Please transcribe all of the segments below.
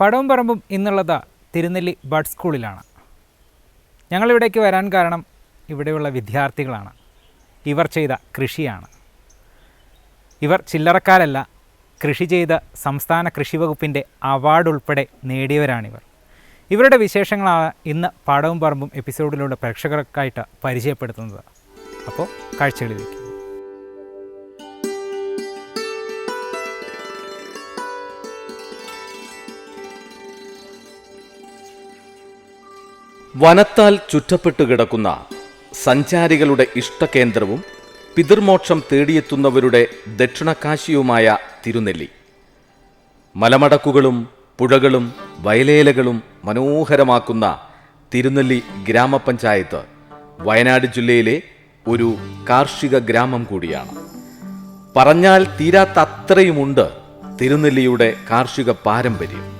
പടവും പറമ്പും ഇന്നുള്ളത് തിരുനെല്ലി ബഡ് സ്കൂളിലാണ്. ഞങ്ങളിവിടേക്ക് വരാൻ കാരണം ഇവിടെയുള്ള വിദ്യാർത്ഥികളാണ്. ഇവർ ചെയ്ത കൃഷിയാണ്. ഇവർ ചില്ലറക്കാരല്ല കൃഷി ചെയ്ത സംസ്ഥാന കൃഷി വകുപ്പിന്റെ അവാർഡ് ഉൾപ്പെടെ നേടിയവരാണിവർ. ഇവരുടെ വിശേഷങ്ങളാണ് ഇന്ന് പാടവും പറമ്പും എപ്പിസോഡിലൂടെ പ്രേക്ഷകർക്കായിട്ട് പരിചയപ്പെടുത്തുന്നത്. അപ്പോൾ കാഴ്ചകളിലേക്ക് വനത്താൽ ചുറ്റപ്പെട്ടു കിടക്കുന്ന സഞ്ചാരികളുടെ ഇഷ്ടകേന്ദ്രവും പിതൃമോക്ഷം തേടിയെത്തുന്നവരുടെ ദക്ഷിണകാശിയുമായ തിരുനെല്ലി. മലമടക്കുകളും പുഴകളും വയലേലകളും മനോഹരമാക്കുന്ന തിരുനെല്ലി ഗ്രാമപഞ്ചായത്ത് വയനാട് ജില്ലയിലെ ഒരു കാർഷിക ഗ്രാമം കൂടിയാണ്. പറഞ്ഞാൽ തീരാത്തത്രയുമുണ്ട് തിരുനെല്ലിയുടെ കാർഷിക പാരമ്പര്യം.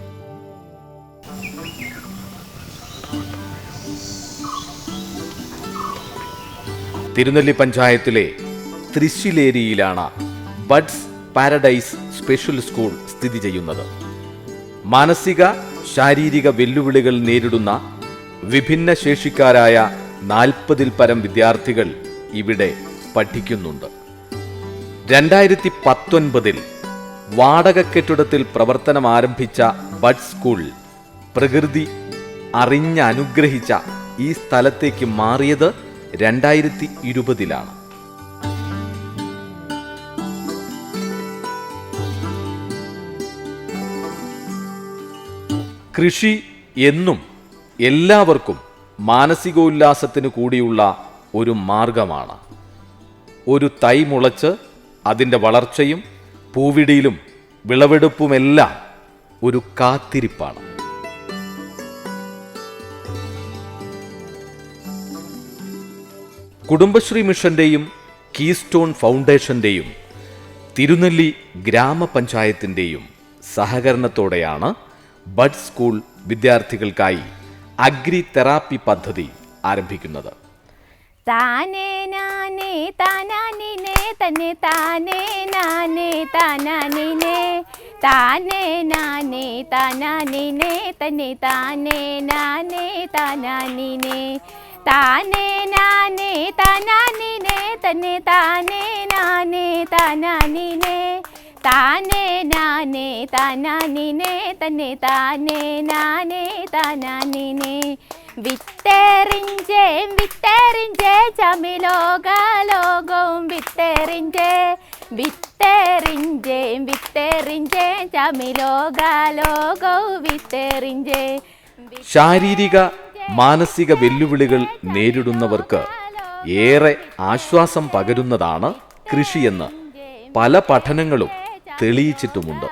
തിരുനെല്ലി പഞ്ചായത്തിലെ തൃശ്ശിലേരിയിലാണ് ബഡ്സ് പാരഡൈസ് സ്പെഷ്യൽ സ്കൂൾ സ്ഥിതി ചെയ്യുന്നത്. മാനസിക ശാരീരിക വെല്ലുവിളികൾ നേരിടുന്ന വിഭിന്ന ശേഷിക്കാരായ നാൽപ്പതിൽ പരം വിദ്യാർത്ഥികൾ ഇവിടെ പഠിക്കുന്നുണ്ട്. രണ്ടായിരത്തി പത്തൊൻപതിൽ വാടക കെട്ടിടത്തിൽ പ്രവർത്തനം ആരംഭിച്ച ബഡ് സ്കൂൾ പ്രകൃതി അറിഞ്ഞനുഗ്രഹിച്ച ഈ സ്ഥലത്തേക്ക് മാറിയത് രണ്ടായിരത്തി ഇരുപതിലാണ് കൃഷി എന്നും എല്ലാവർക്കും മാനസികോല്ലാസത്തിന് കൂടിയുള്ള ഒരു മാർഗമാണ്. ഒരു തൈ മുളച്ച് അതിന്റെ വളർച്ചയും പൂവിടിയിലും വിളവെടുപ്പുമെല്ലാം ഒരു കാത്തിരിപ്പാണ്. കുടുംബശ്രീ മിഷന്റെയും കീസ്റ്റോൺ ഫൗണ്ടേഷന്റെയും തിരുനെല്ലി ഗ്രാമപഞ്ചായത്തിന്റെയും സഹകരണത്തോടെയാണ് ബഡ് സ്കൂൾ വിദ്യാർത്ഥികൾക്കായി അഗ്രി തെറാപ്പി പദ്ധതി ആരംഭിക്കുന്നത്. താനേ താനേ നാനേ തനാനിനെ തന്നെ താനേ നാനേ തനാനിനെ. താനേ നാനേ തനാനിനെ തന്നെ താനേ നാനേ തനാനിനെ. വിത്തെറിഞ്ചേ വിത്തെറിഞ്ചേ ചമിലോക ലോകവും വിത്തെറിഞ്ചേ വിത്തെറിഞ്ചേ വിത്തെറിഞ്ചേ ചമിലോക ലോകവും വിത്തെറിഞ്ചേ ശാരീരിക മാനസിക വെല്ലുവിളികൾ നേരിടുന്നവർക്ക് ഏറെ ആശ്വാസം പകരുന്നതാണ് കൃഷിയെന്ന് പല പഠനങ്ങളും തെളിയിച്ചിട്ടുമുണ്ട്.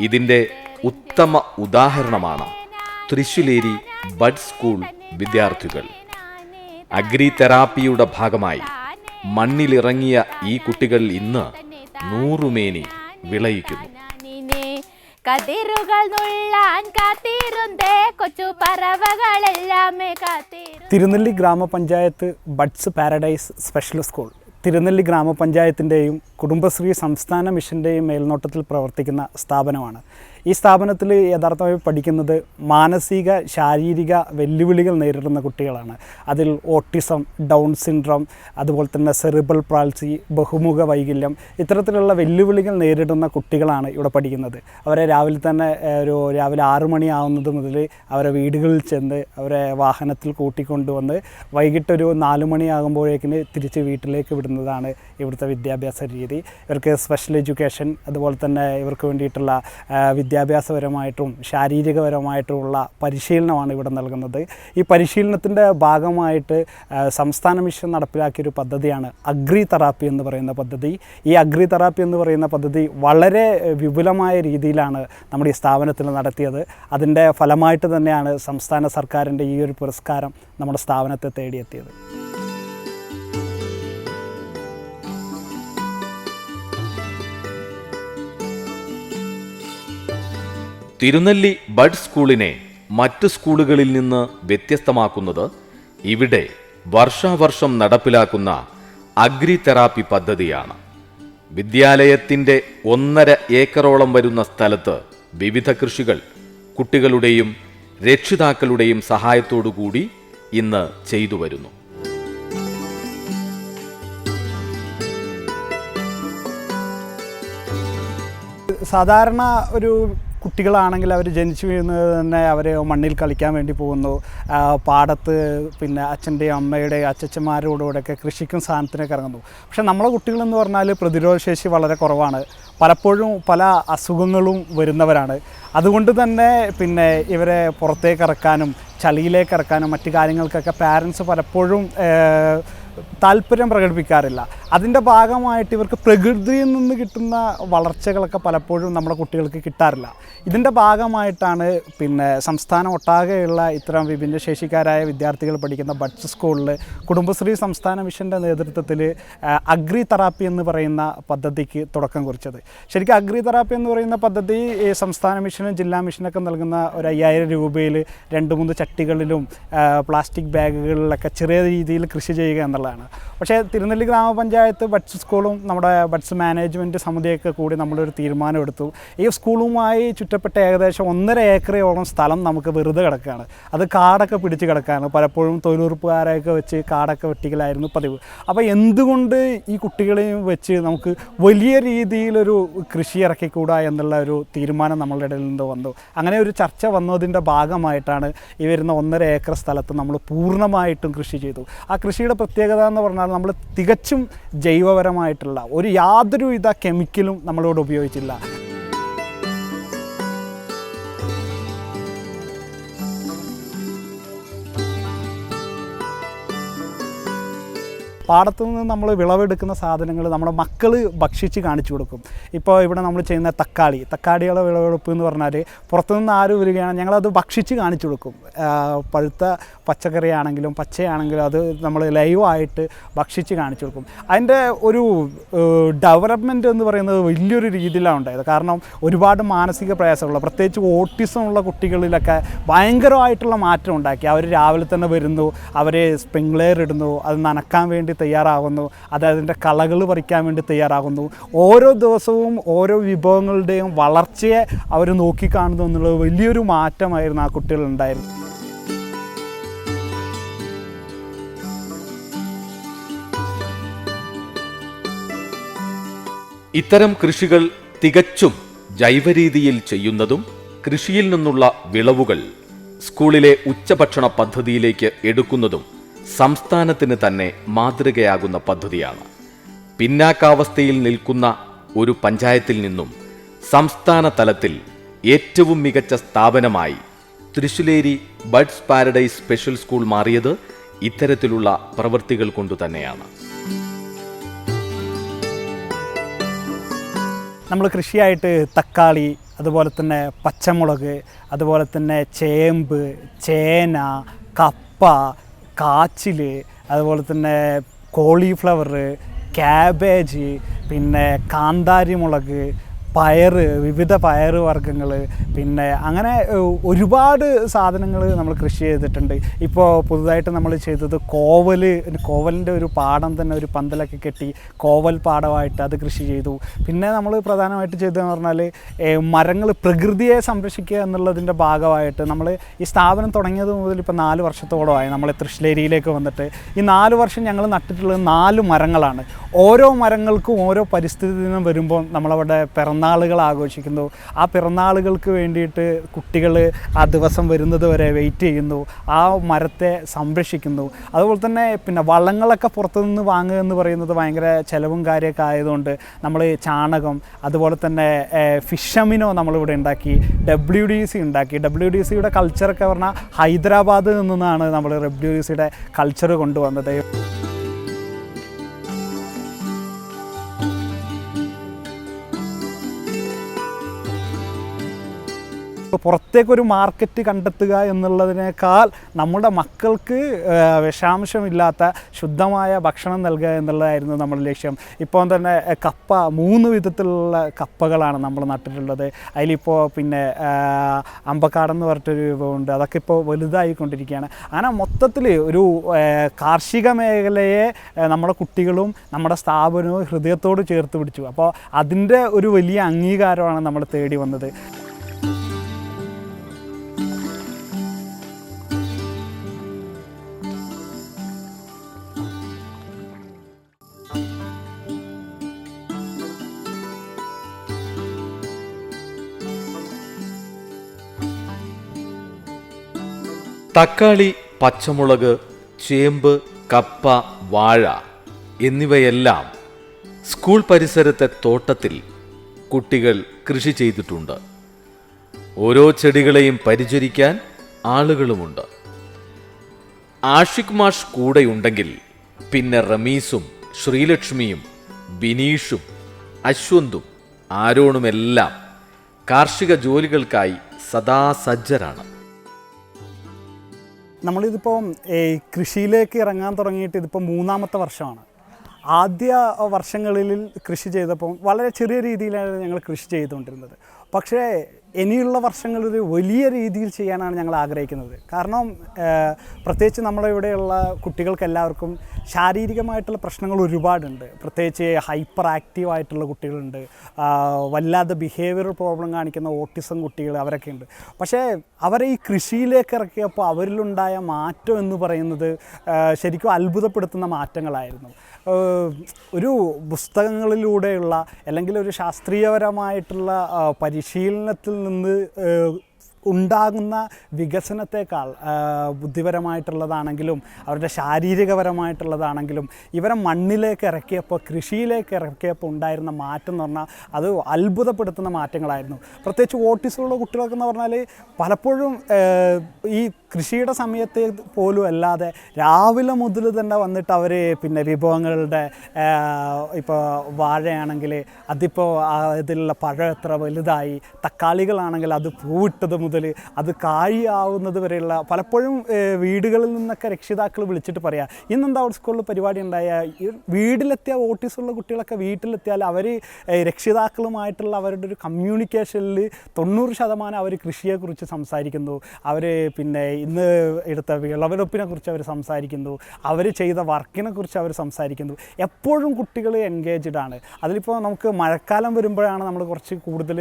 ഇതിന്റെ ഉത്തമ ഉദാഹരണമാണ് തൃശ്ശിലേരി ബഡ് സ്കൂൾ വിദ്യാർത്ഥികൾ. അഗ്രി തെറാപ്പിയുടെ ഭാഗമായി മണ്ണിലിറങ്ങിയ ഈ കുട്ടികൾ ഇന്ന് നൂറുമേനി വിളയിക്കുന്നു. കൊച്ചു കാത്തിരു തിരുനെല്ലി ഗ്രാമപഞ്ചായത്ത് buds paradise special school. Thirunelli ഗ്രാമപഞ്ചായത്തിന്റെയും Kudumbashree സംസ്ഥാന മിഷന്റെയും മേൽനോട്ടത്തിൽ പ്രവർത്തിക്കുന്ന സ്ഥാപനമാണ്. ഈ സ്ഥാപനത്തിൽ യഥാർത്ഥമായി പഠിക്കുന്നത് മാനസിക ശാരീരിക വെല്ലുവിളികൾ നേരിടുന്ന കുട്ടികളാണ്. അതിൽ ഓട്ടിസം ഡൗൺ സിൻഡ്രോം അതുപോലെ തന്നെ സെറിബൽ പ്രാൾസി ബഹുമുഖ വൈകല്യം ഇത്തരത്തിലുള്ള വെല്ലുവിളികൾ നേരിടുന്ന കുട്ടികളാണ് ഇവിടെ പഠിക്കുന്നത്. അവരെ രാവിലെ തന്നെ ഒരു രാവിലെ ആറു മണിയാവുന്നത് മുതൽ അവരെ വീടുകളിൽ ചെന്ന് അവരെ വാഹനത്തിൽ കൂട്ടിക്കൊണ്ടുവന്ന് വൈകിട്ടൊരു നാല് മണിയാകുമ്പോഴേക്കിന് തിരിച്ച് വീട്ടിലേക്ക് വിടുന്നതാണ് ഇവിടുത്തെ വിദ്യാഭ്യാസ രീതി. ഇവർക്ക് സ്പെഷ്യൽ എഡ്യൂക്കേഷൻ അതുപോലെ തന്നെ ഇവർക്ക് വേണ്ടിയിട്ടുള്ള വിദ്യാഭ്യാസപരമായിട്ടും ശാരീരികപരമായിട്ടുമുള്ള പരിശീലനമാണ് ഇവിടെ നൽകുന്നത്. ഈ പരിശീലനത്തിന്റെ ഭാഗമായിട്ട് സംസ്ഥാന മിഷൻ നടപ്പിലാക്കിയൊരു പദ്ധതിയാണ് അഗ്രി തെറാപ്പി എന്ന് പറയുന്ന പദ്ധതി. ഈ അഗ്രി തെറാപ്പി എന്ന് പറയുന്ന പദ്ധതി വളരെ വിപുലമായ രീതിയിലാണ് നമ്മുടെ ഈ സ്ഥാപനത്തിൽ നടത്തിയത്. അതിന്റെ ഫലമായിട്ട് തന്നെയാണ് സംസ്ഥാന സർക്കാരിന്റെ ഈ ഒരു പുരസ്കാരം നമ്മുടെ സ്ഥാപനത്തെ തേടിയെത്തിയത്. തിരുനെല്ലി ബഡ് സ്കൂളിനെ മറ്റ് സ്കൂളുകളിൽ നിന്ന് വ്യത്യസ്തമാക്കുന്നത് ഇവിടെ വർഷാവർഷം നടപ്പിലാക്കുന്ന അഗ്രി തെറാപ്പി പദ്ധതിയാണ്. വിദ്യാലയത്തിന്റെ ഒന്നര ഏക്കറോളം വരുന്ന സ്ഥലത്ത് വിവിധ കൃഷികൾ കുട്ടികളുടെയും രക്ഷിതാക്കളുടെയും സഹായത്തോടുകൂടി ഇന്ന് ചെയ്തു വരുന്നു. സാധാരണ ഒരു കുട്ടികളാണെങ്കിൽ അവർ ജനിച്ചു വീഴുന്നത് തന്നെ അവർ മണ്ണിൽ കളിക്കാൻ വേണ്ടി പോകുന്നു. പാടത്ത് പിന്നെ അച്ഛന്റെയും അമ്മയുടെയും അച്ചച്ചന്മാരോടുകൂടെയൊക്കെ കൃഷിക്കും സാധനത്തിനൊക്കെ ഇറങ്ങുന്നു. പക്ഷേ നമ്മളെ കുട്ടികളെന്ന് പറഞ്ഞാൽ പ്രതിരോധശേഷി വളരെ കുറവാണ്. പലപ്പോഴും പല അസുഖങ്ങളും വരുന്നവരാണ്. അതുകൊണ്ട് തന്നെ പിന്നെ ഇവരെ പുറത്തേക്ക് ഇറക്കാനും ചളിയിലേക്ക് ഇറക്കാനും മറ്റു കാര്യങ്ങൾക്കൊക്കെ പാരൻസ് പലപ്പോഴും താല്പര്യം പ്രകടിപ്പിക്കാറില്ല. അതിന്റെ ഭാഗമായിട്ട് ഇവർക്ക് പ്രകൃതിയിൽ നിന്ന് കിട്ടുന്ന വളർച്ചകളൊക്കെ പലപ്പോഴും നമ്മുടെ കുട്ടികൾക്ക് കിട്ടാറില്ല. ഇതിന്റെ ഭാഗമായിട്ടാണ് പിന്നെ സംസ്ഥാനം ഒട്ടാകെയുള്ള ഇത്തരം വിഭിന്നശേഷിക്കാരായ വിദ്യാർത്ഥികൾ പഠിക്കുന്ന ബഡ്സ് സ്കൂളിൽ കുടുംബശ്രീ സംസ്ഥാന മിഷന്റെ നേതൃത്വത്തിൽ അഗ്രി തെറാപ്പി എന്ന് പറയുന്ന പദ്ധതിക്ക് തുടക്കം കുറിച്ചത്. ശരിക്കും അഗ്രി തെറാപ്പി എന്ന് പറയുന്ന പദ്ധതി സംസ്ഥാന മിഷനും ജില്ലാ മിഷനൊക്കെ നൽകുന്ന ഒരു അയ്യായിരം രൂപയിൽ രണ്ട് മൂന്ന് ചട്ടികളിലും പ്ലാസ്റ്റിക് ബാഗുകളിലൊക്കെ ചെറിയ രീതിയിൽ കൃഷി ചെയ്യുക എന്നുള്ളതാണ് പക്ഷേ തിരുനെല്ലി ഗ്രാമപഞ്ചായത്ത് ബഡ്സ് സ്കൂളും നമ്മുടെ ബഡ്സ് മാനേജ്മെന്റ് സമിതിയൊക്കെ കൂടി നമ്മളൊരു തീരുമാനമെടുത്തു ഈ സ്കൂളുമായി ചുറ്റപ്പെട്ട ഏകദേശം ഒന്നര ഏക്കറയോളം സ്ഥലം നമുക്ക് വെറുതെ കിടക്കുകയാണ്. അത് കാടൊക്കെ പിടിച്ച് കിടക്കുകയാണ്. പലപ്പോഴും തൊഴിലുറപ്പുകാരെയൊക്കെ വെച്ച് കാടൊക്കെ വെട്ടിക്കലായിരുന്നു പതിവ്. അപ്പോൾ എന്തുകൊണ്ട് ഈ കുട്ടികളെയും വെച്ച് നമുക്ക് വലിയ രീതിയിലൊരു കൃഷി ഇറക്കിക്കൂടാ എന്നുള്ള ഒരു തീരുമാനം നമ്മളുടെ ഇടയിൽ നിന്ന് വന്നു. അങ്ങനെ ഒരു ചർച്ച വന്നതിന്റെ ഭാഗമായിട്ടാണ് ഈ വരുന്ന ഒന്നര ഏക്കർ സ്ഥലത്ത് നമ്മൾ പൂർണമായിട്ടും കൃഷി ചെയ്തു. ആ കൃഷിയുടെ പ്രത്യേകത എന്ന് പറഞ്ഞാൽ നമ്മൾ തികച്ചും ജൈവപരമായിട്ടുള്ള ഒരു യാതൊരുവിധ കെമിക്കലും നമ്മളോട് ഉപയോഗിച്ചില്ല പാടത്തു നിന്ന് നമ്മൾ വിളവെടുക്കുന്ന സാധനങ്ങൾ നമ്മുടെ മക്കൾ ഭക്ഷിച്ച് കാണിച്ചു കൊടുക്കും. ഇപ്പോൾ ഇവിടെ നമ്മൾ ചെയ്യുന്ന തക്കാളി. തക്കാളിയുടെ വിളവെടുപ്പ് എന്ന് പറഞ്ഞാൽ പുറത്തുനിന്ന് ആര് വരികയാണ് ഞങ്ങളത് ഭക്ഷിച്ച് കാണിച്ചു കൊടുക്കും. പഴുത്ത പച്ചക്കറിയാണെങ്കിലും പച്ചയാണെങ്കിലും അത് നമ്മൾ ലൈവായിട്ട് ഭക്ഷിച്ച് കാണിച്ചു കൊടുക്കും. അതിന്റെ ഒരു ഡെവലപ്മെന്റ് എന്ന് പറയുന്നത് വലിയൊരു രീതിയിലാണ് ഉണ്ടായത്. കാരണം ഒരുപാട് മാനസിക പ്രയാസമുള്ള പ്രത്യേകിച്ച് ഓട്ടിസം ഉള്ള കുട്ടികളിലൊക്കെ ഭയങ്കരമായിട്ടുള്ള മാറ്റം ഉണ്ടാക്കി. അവർ രാവിലെ തന്നെ വരുന്നു അവരെ സ്പ്രിംഗ്ലെയർ ഇടുന്നു അത് നനക്കാൻ വേണ്ടി തയ്യാറാകുന്നു അത് അതിന്റെ കളകൾ പറിക്കാൻ വേണ്ടി തയ്യാറാകുന്നു. ഓരോ ദിവസവും ഓരോ വിഭവങ്ങളുടെയും വളർച്ചയെ അവർ നോക്കിക്കാണുന്നു എന്നുള്ളത് വലിയൊരു മാറ്റമായിരുന്നു ആ കുട്ടികളുണ്ടായിരുന്നു ഇത്തരം കൃഷികൾ തികച്ചും ജൈവരീതിയിൽ ചെയ്യുന്നതും കൃഷിയിൽ നിന്നുള്ള വിളവുകൾ സ്കൂളിലെ ഉച്ചഭക്ഷണ പദ്ധതിയിലേക്ക് എടുക്കുന്നതും സംസ്ഥാനത്തിന് തന്നെ മാതൃകയാകുന്ന പദ്ധതിയാണ്. പിന്നാക്കാവസ്ഥയിൽ നിൽക്കുന്ന ഒരു പഞ്ചായത്തിൽ നിന്നും സംസ്ഥാന തലത്തിൽ ഏറ്റവും മികച്ച സ്ഥാപനമായി Thrissileri buds paradise special school മാറിയത് ഇത്തരത്തിലുള്ള പ്രവൃത്തികൾ കൊണ്ടുതന്നെയാണ് നമ്മൾ കൃഷിയായിട്ട് തക്കാളി അതുപോലെ തന്നെ പച്ചമുളക് അതുപോലെ തന്നെ ചേമ്പ് ചേന കപ്പ കാച്ചിൽ അതുപോലെ തന്നെ കോളിഫ്ലവർ ക്യാബേജ് പിന്നെ കാന്താരി മുളക് പയറ് വിവിധ പയർ വർഗങ്ങൾ പിന്നെ അങ്ങനെ ഒരുപാട് സാധനങ്ങൾ നമ്മൾ കൃഷി ചെയ്തിട്ടുണ്ട്. ഇപ്പോൾ പുതുതായിട്ട് നമ്മൾ ചെയ്തത് കോവൽ കോവലിന്റെ ഒരു പാടം തന്നെ ഒരു പന്തലൊക്കെ കെട്ടി കോവൽ പാടമായിട്ട് അത് കൃഷി ചെയ്തു. പിന്നെ നമ്മൾ പ്രധാനമായിട്ട് ചെയ്തതെന്ന് പറഞ്ഞാൽ മരങ്ങൾ പ്രകൃതിയെ സംരക്ഷിക്കുക എന്നുള്ളതിന്റെ ഭാഗമായിട്ട് നമ്മൾ ഈ സ്ഥാപനം തുടങ്ങിയത് മുതൽ ഇപ്പോൾ നാല് വർഷത്തോളമായി നമ്മൾ തൃശ്ശേരിയിലേക്ക് വന്നിട്ട്. ഈ നാല് വർഷം ഞങ്ങൾ നട്ടിട്ടുള്ളത് നാല് മരങ്ങളാണ്. ഓരോ മരങ്ങൾക്കും ഓരോ പരിസ്ഥിതി നിന്നും വരുമ്പോൾ നമ്മളവിടെ പിറന്നാളുകൾ ആഘോഷിക്കുന്നു. ആ പിറന്നാളുകൾക്ക് വേണ്ടിയിട്ട് കുട്ടികൾ ആ ദിവസം വരുന്നത് വരെ വെയിറ്റ് ചെയ്യുന്നു. ആ മരത്തെ സംരക്ഷിക്കുന്നു. അതുപോലെ തന്നെ പിന്നെ വള്ളങ്ങളൊക്കെ പുറത്തുനിന്ന് വാങ്ങുക എന്ന് പറയുന്നത് ഭയങ്കര ചിലവും കാര്യമൊക്കെ ആയതുകൊണ്ട് നമ്മൾ ചാണകം അതുപോലെ തന്നെ ഫിഷമിനോ നമ്മളിവിടെ ഉണ്ടാക്കി ഡബ്ല്യു ഡി സി ഉണ്ടാക്കി. ഡബ്ല്യു ഡി സിയുടെ കൾച്ചറൊക്കെ പറഞ്ഞാൽ ഹൈദരാബാദിൽ നിന്നാണ് നമ്മൾ ഡബ്ല്യു ഡി സിയുടെ കൾച്ചർ കൊണ്ടുവന്നത്. ഇപ്പോൾ പുറത്തേക്കൊരു മാർക്കറ്റ് കണ്ടെത്തുക എന്നുള്ളതിനേക്കാൾ നമ്മുടെ മക്കൾക്ക് വിഷാംശമില്ലാത്ത ശുദ്ധമായ ഭക്ഷണം നൽകുക എന്നുള്ളതായിരുന്നു നമ്മുടെ ലക്ഷ്യം. ഇപ്പോൾ തന്നെ കപ്പ മൂന്ന് വിധത്തിലുള്ള കപ്പകളാണ് നമ്മൾ നട്ടിട്ടുള്ളത് അതിലിപ്പോൾ പിന്നെ അമ്പക്കാടെന്ന് പറഞ്ഞിട്ടൊരു വിഭവമുണ്ട്. അതൊക്കെ ഇപ്പോൾ വലുതായിക്കൊണ്ടിരിക്കുകയാണ്. അങ്ങനെ മൊത്തത്തിൽ ഒരു കാർഷിക മേഖലയെ നമ്മുടെ കുട്ടികളും നമ്മുടെ സ്ഥാപനവും ഹൃദയത്തോട് ചേർത്ത് പിടിച്ചു. അപ്പോൾ അതിന്റെ ഒരു വലിയ അംഗീകാരമാണ് നമ്മൾ തേടി വന്നത്. തക്കാളി പച്ചമുളക് ചേമ്പ് കപ്പ വാഴ എന്നിവയെല്ലാം സ്കൂൾ പരിസരത്തെ തോട്ടത്തിൽ കുട്ടികൾ കൃഷി ചെയ്തിട്ടുണ്ട്. ഓരോ ചെടികളെയും പരിചരിക്കാൻ ആളുകളുമുണ്ട്. ആഷിഖ് മാഷ് കൂടെയുണ്ടെങ്കിൽ പിന്നെ റമീസും ശ്രീലക്ഷ്മിയും ബിനീഷും അശ്വന്തും ആരോണുമെല്ലാം കാർഷിക ജോലികൾക്കായി സദാ സജ്ജരാണ് നമ്മളിതിപ്പോൾ കൃഷിയിലേക്ക് ഇറങ്ങാൻ തുടങ്ങിയിട്ട് ഇതിപ്പോൾ മൂന്നാമത്തെ വർഷമാണ്. ആദ്യ വർഷങ്ങളിൽ കൃഷി ചെയ്തപ്പോൾ വളരെ ചെറിയ രീതിയിലാണ് ഞങ്ങൾ കൃഷി ചെയ്തുകൊണ്ടിരുന്നത്. പക്ഷേ ഇനിയുള്ള വർഷങ്ങളിൽ വലിയ രീതിയിൽ ചെയ്യാനാണ് ഞങ്ങൾ ആഗ്രഹിക്കുന്നത്. കാരണം പ്രത്യേകിച്ച് നമ്മുടെ ഇവിടെയുള്ള കുട്ടികൾക്ക് എല്ലാവർക്കും ശാരീരികമായിട്ടുള്ള പ്രശ്നങ്ങൾ ഒരുപാടുണ്ട്. പ്രത്യേകിച്ച് ഹൈപ്പർ ആക്റ്റീവ് ആയിട്ടുള്ള കുട്ടികളുണ്ട്. വല്ലാതെ ബിഹേവിയർ പ്രോബ്ലം കാണിക്കുന്ന ഓട്ടിസം കുട്ടികൾ അവരൊക്കെ ഉണ്ട്. പക്ഷേ അവരെ ഈ കൃഷിയിലേക്ക് ഇറക്കിയപ്പോൾ അവരിലുണ്ടായ മാറ്റം എന്ന് പറയുന്നത് ശരിക്കും അത്ഭുതപ്പെടുത്തുന്ന മാറ്റങ്ങളായിരുന്നു. ഒരു പുസ്തകങ്ങളിലൂടെയുള്ള അല്ലെങ്കിൽ ഒരു ശാസ്ത്രീയപരമായിട്ടുള്ള പരിശീലനത്തിൽ നിന്ന് ഉണ്ടാകുന്ന വികസനത്തെക്കാൾ ബുദ്ധിപരമായിട്ടുള്ളതാണെങ്കിലും അവരുടെ ശാരീരികപരമായിട്ടുള്ളതാണെങ്കിലും ഇവരെ മണ്ണിലേക്ക് ഇറക്കിയപ്പോൾ കൃഷിയിലേക്ക് ഇറക്കിയപ്പോൾ ഉണ്ടായിരുന്ന മാറ്റം എന്ന് പറഞ്ഞാൽ അത് അത്ഭുതപ്പെടുത്തുന്ന മാറ്റങ്ങളായിരുന്നു. പ്രത്യേകിച്ച് ഓട്ടിസമുള്ള കുട്ടികളൊക്കെ എന്ന് പറഞ്ഞാൽ പലപ്പോഴും ഈ കൃഷിയുടെ സമയത്ത് പോലും അല്ലാതെ രാവിലെ മുതൽ തന്നെ വന്നിട്ട് അവർ പിന്നെ വിഭവങ്ങളുടെ ഇപ്പോൾ വാഴയാണെങ്കിൽ അതിപ്പോൾ ഇതിലുള്ള പഴം എത്ര വലുതായി തക്കാളികളാണെങ്കിൽ അത് പൂവിട്ടത് മുതൽ അത് കാഴിയാവുന്നത് വരെയുള്ള പലപ്പോഴും വീടുകളിൽ നിന്നൊക്കെ രക്ഷിതാക്കൾ വിളിച്ചിട്ട് പറയാം ഇന്നെന്താ അവിടെ സ്കൂളിൽ പരിപാടി ഉണ്ടായ? വീട്ടിലെത്തിയ ഓട്ടീസുള്ള കുട്ടികളൊക്കെ വീട്ടിലെത്തിയാൽ അവർ രക്ഷിതാക്കളുമായിട്ടുള്ള അവരുടെ ഒരു കമ്മ്യൂണിക്കേഷനിൽ തൊണ്ണൂറ് ശതമാനം അവർ കൃഷിയെക്കുറിച്ച് സംസാരിക്കുന്നു. അവർ പിന്നെ ഇന്ന് എടുത്ത വിളവെടുപ്പിനെ കുറിച്ച് അവർ സംസാരിക്കുന്നു. അവർ ചെയ്ത വർക്കിനെ കുറിച്ച് അവർ സംസാരിക്കുന്നു. എപ്പോഴും കുട്ടികൾ എൻഗേജ്ഡ് ആണ്. അതിലിപ്പോൾ നമുക്ക് മഴക്കാലം വരുമ്പോഴാണ് നമ്മൾ കുറച്ച് കൂടുതൽ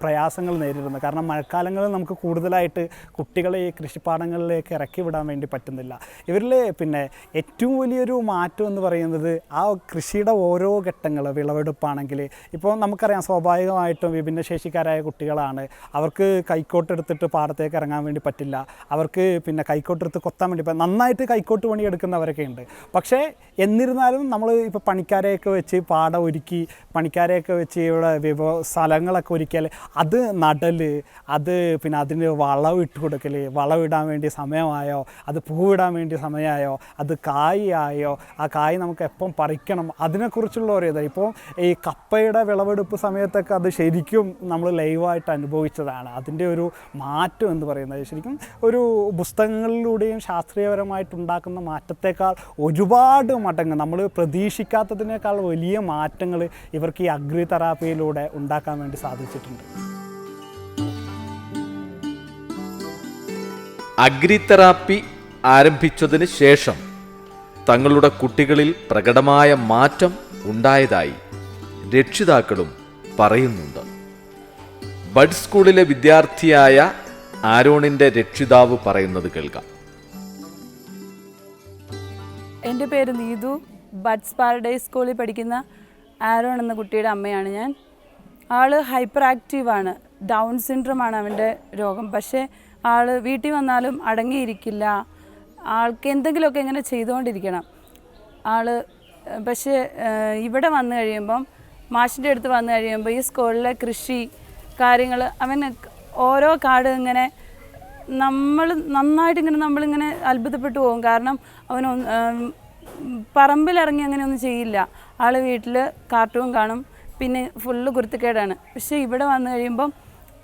പ്രയാസങ്ങൾ നേരിടുന്നത്. കാരണം മഴക്കാലങ്ങളിൽ നമുക്ക് കൂടുതലായിട്ട് കുട്ടികളെ ഈ കൃഷിപ്പാടങ്ങളിലേക്ക് ഇറക്കി വിടാൻ വേണ്ടി പറ്റുന്നില്ല. ഇവരിൽ പിന്നെ ഏറ്റവും വലിയൊരു മാറ്റം എന്ന് പറയുന്നത് ആ കൃഷിയുടെ ഓരോ ഘട്ടങ്ങൾ വിളവെടുപ്പാണെങ്കിൽ. ഇപ്പോൾ നമുക്കറിയാം സ്വാഭാവികമായിട്ടും വിഭിന്നശേഷിക്കാരായ കുട്ടികളാണ്. അവർക്ക് കൈക്കോട്ടെടുത്തിട്ട് പാടത്തേക്ക് ഇറങ്ങാൻ വേണ്ടി പറ്റില്ല. അവർക്ക് പിന്നെ കൈക്കോട്ടെടുത്ത് കൊത്താൻ വേണ്ടി ഇപ്പം നന്നായിട്ട് കൈക്കോട്ട് പണി എടുക്കുന്നവരൊക്കെ ഉണ്ട്. പക്ഷേ എന്നിരുന്നാലും നമ്മൾ ഇപ്പോൾ പണിക്കാരെയൊക്കെ വെച്ച് പാടം ഒരുക്കി പണിക്കാരെയൊക്കെ വെച്ച് ഇവിടെ വിഭവ സ്ഥലങ്ങളൊക്കെ ഒരുക്കിയാൽ അത് നടൽ അത് പിന്നെ അതിന് വളം ഇട്ട് കൊടുക്കൽ വളം ഇടാൻ വേണ്ടി സമയമായോ? അത് പൂവിടാൻ വേണ്ടി സമയമായോ? അത് കായായോ ആ കായ് നമുക്ക് എപ്പം പറിക്കണം? അതിനെക്കുറിച്ചുള്ള ഒരു ഇത്. ഇപ്പോൾ ഈ കപ്പയുടെ വിളവെടുപ്പ് സമയത്തൊക്കെ അത് ശരിക്കും നമ്മൾ ലൈവായിട്ട് അനുഭവിച്ചതാണ്. അതിന്റെ ഒരു മാറ്റം എന്ന് പറയുന്നത് ശരിക്കും ഒരു പുസ്തകങ്ങളിലൂടെയും ശാസ്ത്രീയപരമായിട്ടുണ്ടാക്കുന്ന മാറ്റത്തേക്കാൾ ഒരുപാട് മടങ്ങ്. നമ്മൾ പ്രതീക്ഷിക്കാത്തതിനേക്കാൾ വലിയ മാറ്റങ്ങൾ ഇവർക്ക് ഈ അഗ്രി തെറാപ്പിയിലൂടെ ഉണ്ടാക്കാൻ വേണ്ടി സാധിച്ചിട്ടുണ്ട്. അഗ്രി തെറാപ്പി ആരംഭിച്ചതിന് ശേഷം തങ്ങളുടെ കുട്ടികളിൽ പ്രകടമായ മാറ്റം ഉണ്ടായതായി രക്ഷിതാക്കളും പറയുന്നുണ്ട്. ബഡ് സ്കൂളിലെ വിദ്യാർത്ഥിയായ ആരോണിന്റെ രക്ഷിതാവ് പറയുന്നത് കേൾക്കാം. എന്റെ പേര് നീതു. ബഡ്സ് പാരഡൈസ് സ്കൂളിൽ പഠിക്കുന്ന ആരോൺ എന്ന കുട്ടിയുടെ അമ്മയാണ് ഞാൻ. ആൾ ഹൈപ്പർ ആക്റ്റീവാണ് ഡൗൺ സിൻഡ്രോമാണ് അവന്റെ രോഗം. പക്ഷേ ആൾ വീട്ടിൽ വന്നാലും അടങ്ങിയിരിക്കില്ല. ആൾക്ക് എന്തെങ്കിലുമൊക്കെ ഇങ്ങനെ ചെയ്തുകൊണ്ടിരിക്കണം. ആൾ പക്ഷേ ഇവിടെ വന്നു കഴിയുമ്പം മാഷിന്റെ അടുത്ത് വന്നു കഴിയുമ്പോൾ ഈ സ്കൂളിലെ കൃഷി കാര്യങ്ങൾ അവന് ഓരോ കാട് ഇങ്ങനെ നമ്മൾ നന്നായിട്ട് ഇങ്ങനെ നമ്മളിങ്ങനെ അത്ഭുതപ്പെട്ടു പോകും. കാരണം ഉം, പറമ്പിലിറങ്ങി അങ്ങനെയൊന്നും ചെയ്യില്ല. ആൾ വീട്ടിൽ കാർട്ടൂൺ കാണും. പിന്നെ ഫുള്ള് കുരുത്തക്കേടാണ്. പക്ഷേ ഇവിടെ വന്നു കഴിയുമ്പം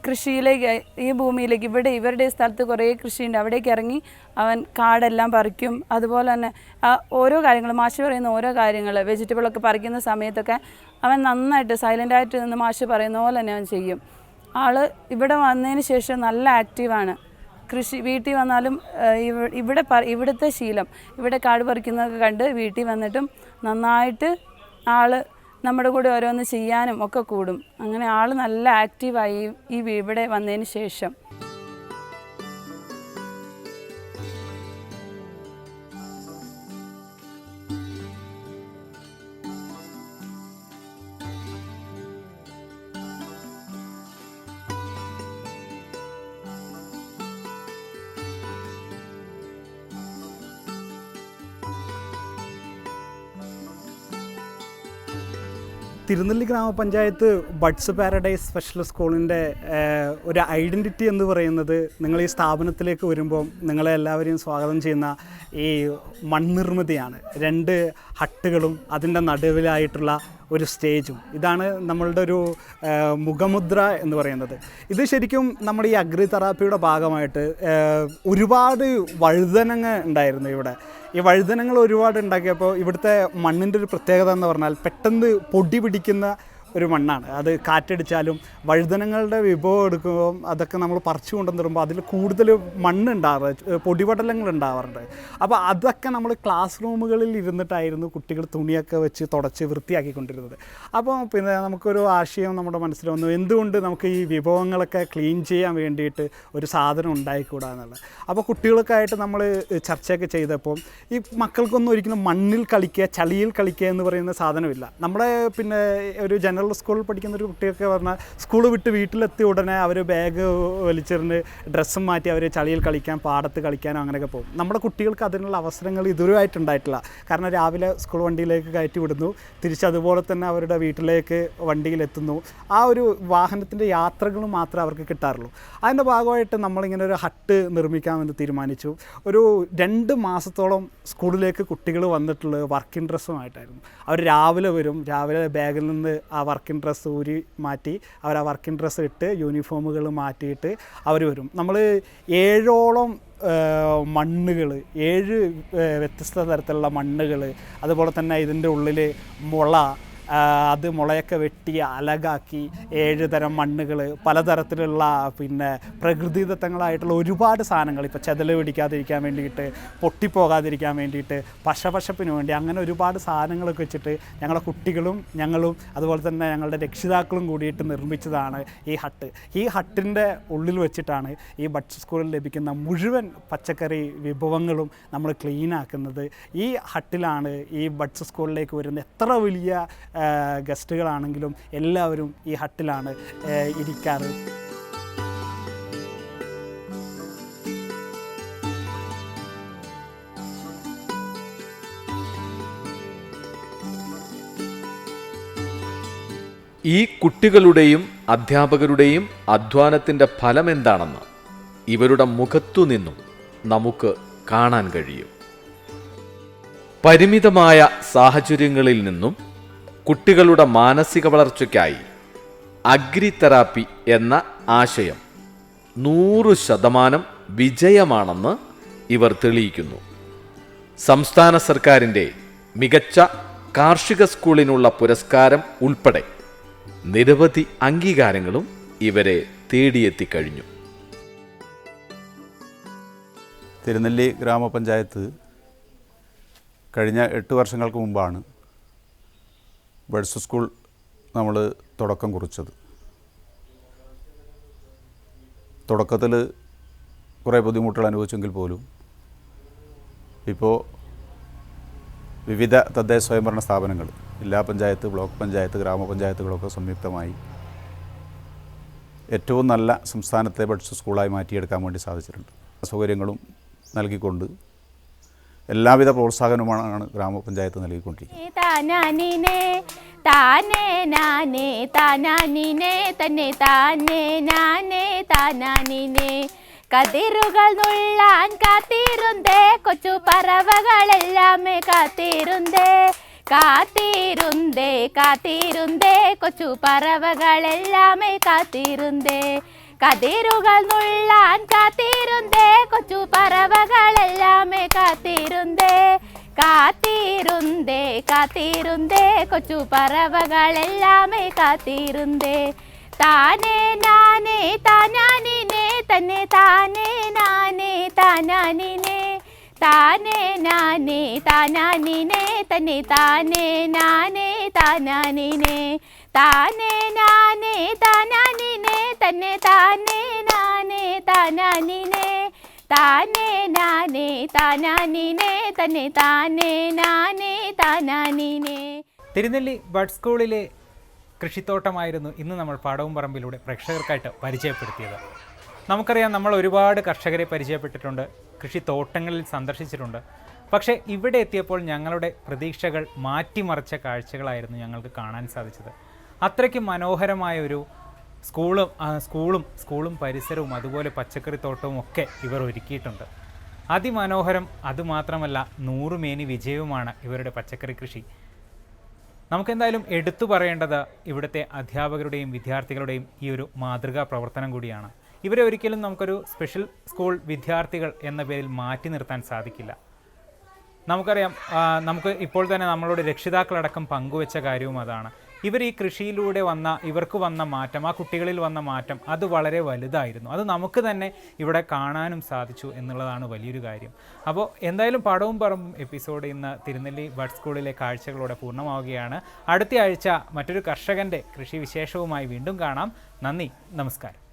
കൃഷിയിലേക്ക് ഈ ഭൂമിയിലേക്ക് ഇവിടെ ഇവരുടെ സ്ഥലത്ത് കുറേ കൃഷിയുണ്ട്. അവിടേക്ക് ഇറങ്ങി അവൻ കാടെല്ലാം പറിക്കും. അതുപോലെ തന്നെ ഓരോ കാര്യങ്ങൾ മാഷ് പറയുന്ന ഓരോ കാര്യങ്ങൾ വെജിറ്റബിളൊക്കെ പറിക്കുന്ന സമയത്തൊക്കെ അവൻ നന്നായിട്ട് സൈലന്റായിട്ട് നിന്ന് മാഷ് പറയുന്ന പോലെ തന്നെ അവൻ ചെയ്യും. ആൾ ഇവിടെ വന്നതിന് ശേഷം നല്ല ആക്റ്റീവാണ് കൃഷി വീട്ടിൽ വന്നാലും ഇവിടെ ഇവിടുത്തെ ശീലം ഇവിടെ കാട് പറിക്കുന്നതൊക്കെ കണ്ട് വീട്ടിൽ വന്നിട്ടും നന്നായിട്ട് ആൾ നമ്മുടെ കൂടെ ഓരോന്ന് ചെയ്യാനും ഒക്കെ കൂടും. അങ്ങനെ ആൾ നല്ല ആക്റ്റീവായി ഈ ഇവിടെ വന്നതിന് ശേഷം. തിരുനെല്ലി ഗ്രാമപഞ്ചായത്ത് ബഡ്സ് പാരഡൈസ് സ്പെഷ്യൽ സ്കൂളിന്റെ ഒരു ഐഡന്റിറ്റി എന്ന് പറയുന്നത് നിങ്ങൾ ഈ സ്ഥാപനത്തിലേക്ക് വരുമ്പോൾ നിങ്ങളെ എല്ലാവരെയും സ്വാഗതം ചെയ്യുന്ന ഈ മൺനിർമ്മിതിയാണ്. രണ്ട് ഹട്ടുകളും അതിന്റെ നടുവിലായിട്ടുള്ള ഒരു സ്റ്റേജും. ഇതാണ് നമ്മളുടെ ഒരു മുഖമുദ്ര എന്ന് പറയുന്നത്. ഇത് ശരിക്കും നമ്മുടെ ഈ അഗ്രി തെറാപ്പിയുടെ ഭാഗമായിട്ട് ഒരുപാട് വഴുതനങ്ങ് ഉണ്ടായിരുന്നു ഇവിടെ. ഈ വഴുതനങ്ങൾ ഒരുപാട് ഉണ്ടാക്കിയപ്പോൾ ഇവിടുത്തെ മണ്ണിന്റെ ഒരു പ്രത്യേകത എന്ന് പറഞ്ഞാൽ പെട്ടെന്ന് പൊടി പിടിക്കുന്ന ഒരു മണ്ണാണ്. അത് കാറ്റടിച്ചാലും വഴുതനങ്ങളുടെ വിഭവം എടുക്കുമ്പോൾ അതൊക്കെ നമ്മൾ പറിച്ചു കൊണ്ടുവന്നിടുമ്പോൾ അതിൽ കൂടുതൽ മണ്ണ് ഉണ്ടാവാറ് പൊടിപടലങ്ങൾ ഉണ്ടാവാറുണ്ട്. അപ്പോൾ അതൊക്കെ നമ്മൾ ക്ലാസ് റൂമുകളിൽ ഇരുന്നിട്ടായിരുന്നു കുട്ടികൾ തുണിയൊക്കെ വെച്ച് തുടച്ച് വൃത്തിയാക്കിക്കൊണ്ടിരുന്നത്. അപ്പോൾ പിന്നെ നമുക്കൊരു ആശയം നമ്മുടെ മനസ്സിൽ വന്നു എന്തുകൊണ്ട് നമുക്ക് ഈ വിഭവങ്ങളൊക്കെ ക്ലീൻ ചെയ്യാൻ വേണ്ടിയിട്ട് ഒരു സാധനം ഉണ്ടായിക്കൂടാ എന്നുള്ളത്. അപ്പോൾ കുട്ടികൾക്കായിട്ട് നമ്മൾ ചർച്ചയൊക്കെ ചെയ്തപ്പോൾ ഈ മക്കൾക്കൊന്നും ഒരിക്കലും മണ്ണിൽ കളിക്കുക ചളിയിൽ കളിക്കുക എന്ന് പറയുന്ന സാധനമില്ല. നമ്മുടെ പിന്നെ ഒരു ജനറൽ സ്കൂളിൽ പഠിക്കുന്ന ഒരു കുട്ടിയൊക്കെ പറഞ്ഞാൽ സ്കൂൾ വിട്ട് വീട്ടിലെത്തിയ ഉടനെ അവർ ബാഗ് വലിച്ചെറിഞ്ഞ് ഡ്രസ്സും മാറ്റി അവർ ചളിയിൽ കളിക്കാൻ പാടത്ത് കളിക്കാനോ അങ്ങനെയൊക്കെ പോകും. നമ്മുടെ കുട്ടികൾക്ക് അതിനുള്ള അവസരങ്ങൾ ഇതുവരെയായിട്ടുണ്ടായിട്ടില്ല കാരണം രാവിലെ സ്കൂൾ വണ്ടിയിലേക്ക് കയറ്റി വിടുന്നു തിരിച്ചതുപോലെ തന്നെ അവരുടെ വീട്ടിലേക്ക് വണ്ടിയിലെത്തുന്നു. ആ ഒരു വാഹനത്തിന്റെ യാത്രകൾ മാത്രമേ അവർക്ക് കിട്ടാറുള്ളൂ. അതിന്റെ ഭാഗമായിട്ട് നമ്മളിങ്ങനെ ഒരു ഹട്ട് നിർമ്മിക്കാമെന്ന് തീരുമാനിച്ചു. ഒരു രണ്ട് മാസത്തോളം സ്കൂളിലേക്ക് കുട്ടികൾ വന്നിട്ടുള്ളത് വർക്കിംഗ് ഡ്രസ്സുമായിട്ടായിരുന്നു അവർ രാവിലെ വരും രാവിലെ ബാഗിൽ നിന്ന് ആ വർക്കിംഗ് ഡ്രസ്സ് ഊരി മാറ്റി അവർ ആ വർക്കിംഗ് ഡ്രസ്സ് ഇട്ട് യൂണിഫോമുകൾ മാറ്റിയിട്ട് അവർ വരും. നമ്മൾ ഏഴോളം മണ്ണുകൾ ഏഴ് വ്യത്യസ്ത തരത്തിലുള്ള മണ്ണുകൾ അതുപോലെ തന്നെ ഇതിന്റെ ഉള്ളിൽ മുള അത് മുളയൊക്കെ വെട്ടി അലകാക്കി ഏഴ് തരം മണ്ണുകൾ പലതരത്തിലുള്ള പിന്നെ പ്രകൃതിദത്തങ്ങളായിട്ടുള്ള ഒരുപാട് സാധനങ്ങൾ ഇപ്പോൾ ചെതൽ പിടിക്കാതിരിക്കാൻ വേണ്ടിയിട്ട് പൊട്ടിപ്പോകാതിരിക്കാൻ വേണ്ടിയിട്ട് പശപശപ്പിന് വേണ്ടി അങ്ങനെ ഒരുപാട് സാധനങ്ങളൊക്കെ വെച്ചിട്ട് ഞങ്ങളുടെ കുട്ടികളും ഞങ്ങളും അതുപോലെ തന്നെ ഞങ്ങളുടെ രക്ഷിതാക്കളും കൂടിയിട്ട് നിർമ്മിച്ചതാണ് ഈ ഹട്ട്. ഈ ഹട്ടിന്റെ ഉള്ളിൽ വെച്ചിട്ടാണ് ഈ ബഡ്സ് സ്കൂളിൽ ലഭിക്കുന്ന മുഴുവൻ പച്ചക്കറി വിഭവങ്ങളും നമ്മൾ ക്ലീനാക്കുന്നത്. ഈ ഹട്ടിലാണ് ഈ ബഡ്സ് സ്കൂളിലേക്ക് വരുന്ന എത്ര വലിയ ഗസ്റ്റുകളാണെങ്കിലും എല്ലാവരും ഈ ഹട്ടിലാണ് ഇരിക്കാറ്. ഈ കുട്ടികളുടെയും അധ്യാപകരുടെയും അധ്വാനത്തിന്റെ ഫലം എന്താണെന്ന് ഇവരുടെ മുഖത്തു നിന്നും നമുക്ക് കാണാൻ കഴിയും. പരിമിതമായ സാഹചര്യങ്ങളിൽ നിന്നും കുട്ടികളുടെ മാനസിക വളർച്ചയ്ക്കായി അഗ്രി തെറാപ്പി എന്ന ആശയം നൂറ് ശതമാനം വിജയമാണെന്ന് ഇവർ തെളിയിക്കുന്നു. സംസ്ഥാന സർക്കാരിന്റെ മികച്ച കാർഷിക സ്കൂളിനുള്ള പുരസ്കാരം ഉൾപ്പെടെ നിരവധി അംഗീകാരങ്ങളും ഇവരെ തേടിയെത്തിക്കഴിഞ്ഞു. തിരുനെല്ലി ഗ്രാമപഞ്ചായത്ത് കഴിഞ്ഞ എട്ട് വർഷങ്ങൾക്ക് മുമ്പാണ് ബഡ്സ് സ്കൂൾ നമ്മൾ തുടക്കം കുറിച്ചത്. തുടക്കത്തിൽ കുറേ ബുദ്ധിമുട്ടുകൾ അനുഭവിച്ചെങ്കിൽ പോലും ഇപ്പോൾ വിവിധ തദ്ദേശ സ്വയംഭരണ സ്ഥാപനങ്ങൾ ജില്ലാ പഞ്ചായത്ത് ബ്ലോക്ക് പഞ്ചായത്ത് ഗ്രാമപഞ്ചായത്തുകളൊക്കെ സംയുക്തമായി ഏറ്റവും നല്ല സംസ്ഥാനത്തെ ബഡ്സ് സ്കൂളായി മാറ്റിയെടുക്കാൻ വേണ്ടി സാധിച്ചിട്ടുണ്ട്. സൗകര്യങ്ങളും നൽകിക്കൊണ്ട് എല്ലാവിധ പ്രോത്സാഹനവുമാണ് ഗ്രാമപഞ്ചായത്ത് നൽകിക്കൊണ്ടിരിക്കുന്നത്. താനേ നാനേ തന്നെ താനേ നാനേ കതിരുകൾ നുള്ളാൻ കൊച്ചു പറവകളെല്ലാമേ കാത്തിരുന്തേ കാത്തിരുന്തേ കാത്തിരുന്തേ കൊച്ചു പറവകളെല്ലാമേ കാത്തിരുന്തേ കതിരുകൾ കാത്തിരുന്നേ. കൊച്ചു പറവകളെല്ലാമേ കാത്തിരുന്നേ. കാത്തിരുന്നേ കാത്തിരുന്നേ. കൊച്ചു പറവകളെല്ലാമേ കാത്തിരുന്നേ. താനേ നാനേ താനാനിനെ. തന്നെ താനേ നാനേ താനാനിനെ. താനേ നാനേ താനാനിനെ. തന്നെ താനേ നാനേ താനാനിനെ. താനേ നാനേ താനാനിനെ തന്നെ താനേ നാനേ താനാനിനെ. താനേ നാനേ താനാനിനെ തന്നെ താനേ നാനേ താനാനിനെ. തിരുനെല്ലി ബഡ് സ്കൂളിലെ കൃഷിത്തോട്ടമായിരുന്നു ഇന്ന് നമ്മൾ പാടവും പറമ്പിലൂടെ പ്രേക്ഷകർക്കായിട്ട് പരിചയപ്പെടുത്തിയത്. നമുക്കറിയാം നമ്മൾ ഒരുപാട് കർഷകരെ പരിചയപ്പെട്ടിട്ടുണ്ട് കൃഷിത്തോട്ടങ്ങളിൽ സന്ദർശിച്ചിട്ടുണ്ട്. പക്ഷേ ഇവിടെ എത്തിയപ്പോൾ ഞങ്ങളുടെ പ്രതീക്ഷകൾ മാറ്റിമറിച്ച കാഴ്ചകളായിരുന്നു ഞങ്ങൾക്ക് കാണാൻ സാധിച്ചത്. അത്രയ്ക്ക് മനോഹരമായ ഒരു സ്കൂളും സ്കൂളും സ്കൂളും പരിസരവും അതുപോലെ പച്ചക്കറിത്തോട്ടവും ഒക്കെ ഇവർ ഒരുക്കിയിട്ടുണ്ട്. അതിമനോഹരം അതുമാത്രമല്ല നൂറുമേനി വിജയവുമാണ് ഇവരുടെ പച്ചക്കറി കൃഷി. നമുക്കെന്തായാലും എടുത്തു പറയേണ്ടത് ഇവിടുത്തെ അധ്യാപകരുടെയും വിദ്യാർത്ഥികളുടെയും ഈ ഒരു മാതൃകാ പ്രവർത്തനം കൂടിയാണ്. ഇവരെ ഒരിക്കലും നമുക്കൊരു സ്പെഷ്യൽ സ്കൂൾ വിദ്യാർത്ഥികൾ എന്ന പേരിൽ മാറ്റി നിർത്താൻ സാധിക്കില്ല. നമുക്കറിയാം നമുക്ക് ഇപ്പോൾ തന്നെ നമ്മളോട് രക്ഷിതാക്കളടക്കം പങ്കുവെച്ച കാര്യവും അതാണ്. ഇവർ ഈ കൃഷിയിലൂടെ വന്ന ഇവർക്ക് വന്ന മാറ്റം ആ കുട്ടികളിൽ വന്ന മാറ്റം അത് വളരെ വലുതായിരുന്നു. അത് നമുക്ക് തന്നെ ഇവിടെ കാണാനും സാധിച്ചു എന്നുള്ളതാണ് വലിയൊരു കാര്യം. അപ്പോൾ എന്തായാലും പടവും പറമ്പും എപ്പിസോഡ് ഇന്ന് തിരുനെല്ലി ബഡ് സ്കൂളിലെ കാഴ്ചകളോടെ പൂർണമാവുകയാണ്. അടുത്ത ആഴ്ച മറ്റൊരു കർഷകന്റെ കൃഷി വിശേഷവുമായി വീണ്ടും കാണാം. നന്ദി നമസ്കാരം.